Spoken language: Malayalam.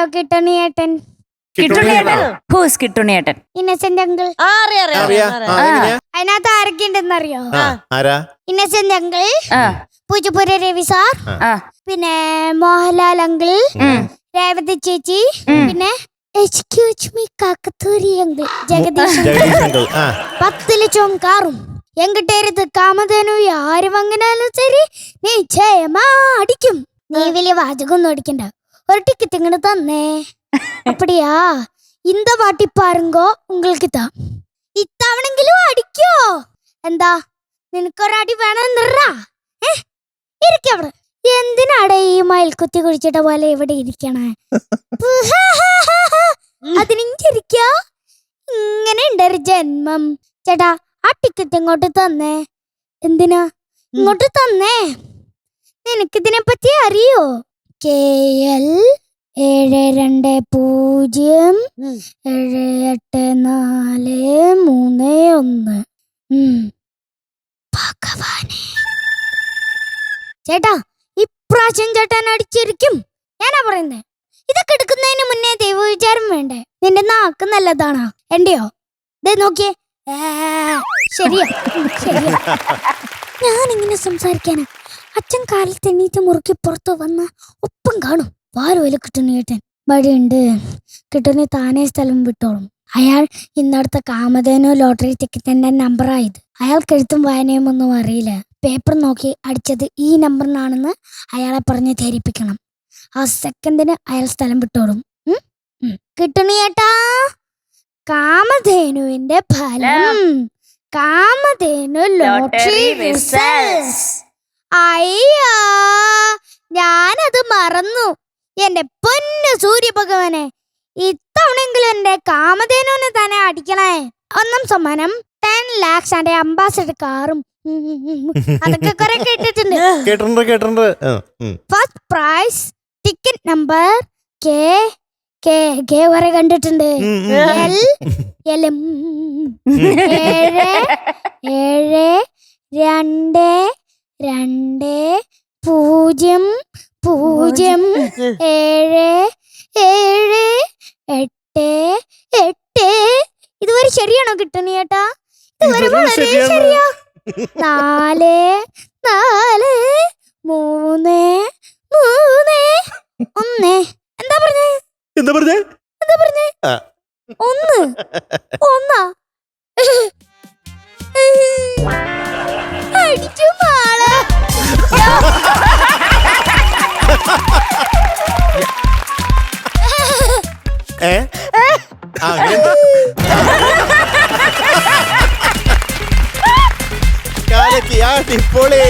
അറിയോ കിട്ടണിയേട്ടൻ കിട്ടുണ്ണിയേട്ടൻ? ഹൂസ് കിട്ടുണ്ണിയേട്ടൻ. ഇന്നസെന്റ് അങ്കിൾ. ആ അറിയാം അറിയാം അറിയാ അറിയാം, അറിയാം. അതിനകത്ത് ആരൊക്കെ അറിയോ ആ, ആരാ? ഇന്നസെന്റ് അങ്കിൾ ആ. പൂജപ്പുര രവി സാർ ആ. പിന്നെ മോഹൻലാൽ അങ്കിൾ ഉം. രേവതി ചേച്ചി ഉം. പിന്നെ excuse me കാക്കത്തൂരി uncle Jagadish uncle. Jagadish uncle ആ. പത്ത് ലക്ഷം കാറും എങ്കിട്ട് എടുത്ത് കാമധേനു ശരി നീ ജയമാ അടിക്കും. നീ വലിയ വാചകം ഒന്നും അടിക്കണ്ട. ഒരു ടിക്കറ്റ് ഇങ്ങോട്ട് തന്നേ அப்படியா இந்த வாட்டி பாருங்கோ உங்களுக்கு தான் ഇത്തവണെങ്കിലും അടിക്കോ എന്താ നിനക്കൊരടി വേണമെന്നിറാ ഏ ഇരിക്കവിടെ എന്തിനാടെ ഈ മയിൽക്കുത്തി കുഴിച്ചിട്ട പോലെ ഇവിടെ ഇരിക്കണേ അതിനിരിക്കോ ഇങ്ങനെ ഉണ്ടൊരു ജന്മം ചേട്ടാ ആ ടിക്കറ്റ് ഇങ്ങോട്ട് തന്നേ എന്തിനാ ഇങ്ങോട്ട് തന്നേ നിനക്കിതിനെ പറ്റി അറിയോ കെ എൽ ഏഴ് രണ്ട് പൂജ്യം. ഏഴ് എട്ട് നാല് മൂന്ന് ഒന്ന്. ചേട്ടാ ഇപ്രാവശ്യം ചേട്ടൻ അടിച്ചിരിക്കും. ഞാനാ പറയുന്നേ. ഇതൊക്കെ എടുക്കുന്നതിന് മുന്നേ ദൈവവിചാരം വേണ്ടേ? നിന്റെ നാക്ക് നല്ലതാണോ? എന്റെയോ? ദേ നോക്കിയേ. ശരിയാ. ശരിയാ. ഞാനിങ്ങനെ സംസാരിക്കാനാ. അച്ഛൻ കാലിൽ എണീറ്റ് മുറുക്കി പുറത്തു വന്ന ഒപ്പം കാണും. വാരുവല കിട്ടുന്നു ഏട്ടൻ. വഴിയുണ്ട്. കിട്ടുന്ന താനേ സ്ഥലം വിട്ടോളും. അയാൾ ഇന്നടുത്ത കാമധേനോ ലോട്ടറി ടിക്കറ്റിന്റെ നമ്പറായത് അയാൾക്ക് എഴുത്തും വായനയും ഒന്നും അറിയില്ല. പേപ്പർ നോക്കി അടിച്ചത് ഈ നമ്പറിനാണെന്ന് അയാളെ പറഞ്ഞ് ധരിപ്പിക്കണം. ആ സെക്കൻഡിന് അയാൾ സ്ഥലം വിട്ടോളും. കിട്ടണിയേട്ടാ. കാമധേനുവിന്റെ ഫലം. കാമധേനു ലോട്ടറി റിസൾട്ട്സ് അയ്യോ ഞാനത് മറന്നു. എന്റെ പൊന്നു സൂര്യഭഗവാനെ ഇത്തവണെങ്കിലും എന്റെ കാമധേനുവിനെ തന്നെ അടിക്കണേ. ഒന്നും സമ്മാനം ടെൻ ലാക്സ് ആൻഡ് അംബാസഡർ കാറും. അതൊക്കെ കുറെ കേട്ടിട്ടുണ്ട്. കേട്ടിട്ടുണ്ട് കേട്ടിട്ടുണ്ട്. First prize ticket number K K K വരെ കണ്ടിട്ടുണ്ട്. L L. ഏഴ് ഏഴ് രണ്ട് രണ്ട് പൂജ്യം പൂജ്യം ഏഴ് ഏഴ് എട്ട് എട്ട്. ഇതുവരെ ശരിയാണോ കിട്ടണി ചേട്ടാ? ഇതുവരെ വളരെ. ശരിയാ. നാല് നാല് മൂന്ന് മൂന്ന് ഒന്ന്. എന്താ പറഞ്ഞേ? എന്താ പറഞ്ഞേ? എന്താ പറഞ്ഞേ. ഒന്ന്. ഒന്നാ. അടിച്ചു. ഏ ആ, അങ്ങനെന്താ? കാലക്കി ആ ടിപ്പോളേ